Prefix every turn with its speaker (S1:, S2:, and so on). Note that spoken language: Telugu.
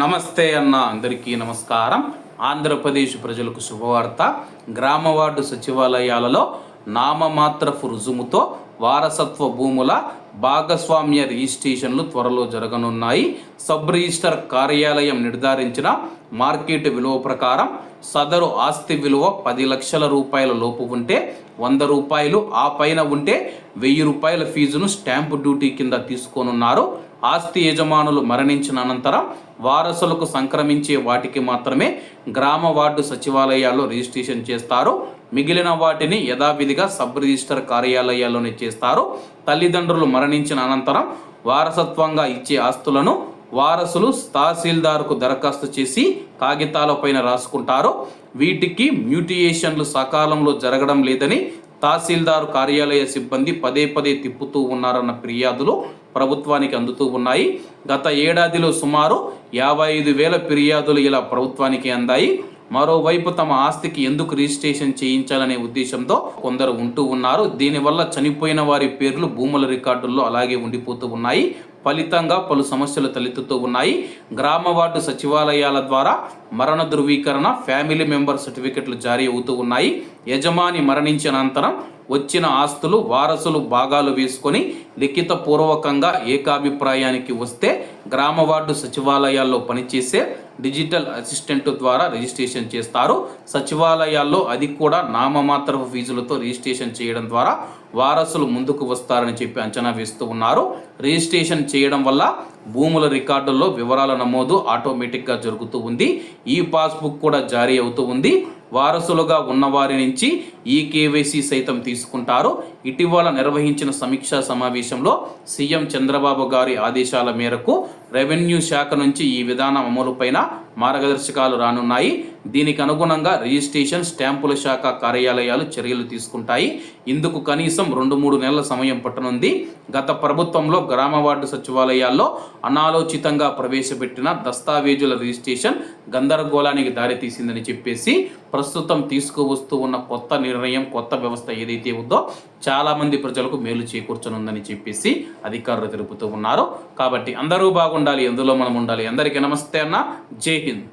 S1: నమస్తే అన్న అందరికీ నమస్కారం. ఆంధ్రప్రదేశ్ ప్రజలకు శుభవార్త. గ్రామ వార్డు సచివాలయాలలో నామమాత్రపు రుజుముతో వారసత్వ భూముల భాగస్వామ్య రిజిస్ట్రేషన్లు త్వరలో జరగనున్నాయి. సబ్ రిజిస్టర్ కార్యాలయం నిర్ధారించిన మార్కెట్ విలువ ప్రకారం సదరు ఆస్తి విలువ పది లక్షల రూపాయల లోపు ఉంటే వంద రూపాయలు ఆ పైన ఉంటే వెయ్యి రూపాయల ఫీజును స్టాంపు డ్యూటీ కింద తీసుకోనున్నారు. ఆస్తి యజమానులు మరణించిన అనంతరం వారసులకు సంక్రమించే వాటికి మాత్రమే గ్రామ వార్డు సచివాలయాల్లో రిజిస్ట్రేషన్ చేస్తారు. మిగిలిన వాటిని యథావిధిగా సబ్ రిజిస్టర్ కార్యాలయాల్లోనే చేస్తారు. తల్లిదండ్రులు మరణించిన అనంతరం వారసత్వంగా ఇచ్చే ఆస్తులను వారసులు తహసీల్దార్కు దరఖాస్తు చేసి కాగితాలపైన రాసుకుంటారు. వీటికి మ్యూటియేషన్లు సకాలంలో జరగడం లేదని తహసీల్దార్ కార్యాలయ సిబ్బంది పదే పదే తిప్పుతూ ఉన్నారన్న ఫిర్యాదులు ప్రభుత్వానికి అందుతూ ఉన్నాయి. గత ఏడాదిలో సుమారు యాభై ఐదు వేల ఫిర్యాదులు ఇలా ప్రభుత్వానికి అందాయి. మరోవైపు తమ ఆస్తికి ఎందుకు రిజిస్ట్రేషన్ చేయించాలనే ఉద్దేశంతో కొందరు ఉంటూ ఉన్నారు. దీనివల్ల చనిపోయిన వారి పేర్లు భూముల రికార్డుల్లో అలాగే ఉండిపోతూ ఉన్నాయి. ఫలితంగా పలు సమస్యలు తలెత్తుతూ ఉన్నాయి. గ్రామ వార్డు సచివాలయాల ద్వారా మరణ ధృవీకరణ ఫ్యామిలీ మెంబర్ సర్టిఫికెట్లు జారీ అవుతూ ఉన్నాయి. యజమాని మరణించిన అనంతరం వచ్చిన ఆస్తులు వారసులు భాగాలు వేసుకొని లిఖితపూర్వకంగా ఏకాభిప్రాయానికి వస్తే గ్రామ వార్డు సచివాలయాల్లో పనిచేసే డిజిటల్ అసిస్టెంట్ ద్వారా రిజిస్ట్రేషన్ చేస్తారు. సచివాలయాల్లో అది కూడా నామమాత్రపు ఫీజులతో రిజిస్ట్రేషన్ చేయడం ద్వారా వారసులు ముందుకు వస్తారని చెప్పి అంచనా వేస్తూ ఉన్నారు. రిజిస్ట్రేషన్ చేయడం వల్ల భూముల రికార్డుల్లో వివరాల నమోదు ఆటోమేటిక్గా జరుగుతూ ఉంది. ఈ పాస్బుక్ కూడా జారీ అవుతూ ఉంది. వారసులుగా ఉన్నవారి నుంచి ఈ కేవైసీ సైతం తీసుకుంటారు. ఇటీవల నిర్వహించిన సమీక్షా సమావేశంలో సీఎం చంద్రబాబు గారి ఆదేశాల మేరకు రెవెన్యూ శాఖ నుంచి ఈ విధానం అమలుపైన మార్గదర్శకాలు రానున్నాయి. దీనికి అనుగుణంగా రిజిస్ట్రేషన్ స్టాంపుల శాఖ కార్యాలయాలు చర్యలు తీసుకుంటాయి. ఇందుకు కనీసం రెండు మూడు నెలల సమయం పట్టనుంది. గత ప్రభుత్వంలో గ్రామ వార్డు సచివాలయాల్లో అనాలోచితంగా ప్రవేశపెట్టిన దస్తావేజుల రిజిస్ట్రేషన్ గందరగోళానికి దారితీసిందని చెప్పేసి ప్రస్తుతం తీసుకువస్తూ ఉన్న కొత్త నిర్ణయం కొత్త వ్యవస్థ ఏదైతే ఉందో చాలామంది ప్రజలకు మేలు చేకూర్చనుందని చెప్పేసి అధికారులు తెలుపుతూ ఉన్నారు. కాబట్టి అందరూ బాగుండాలి ఎందులో మనం ఉండాలి. అందరికీ నమస్తే అన్న. జై హింద్.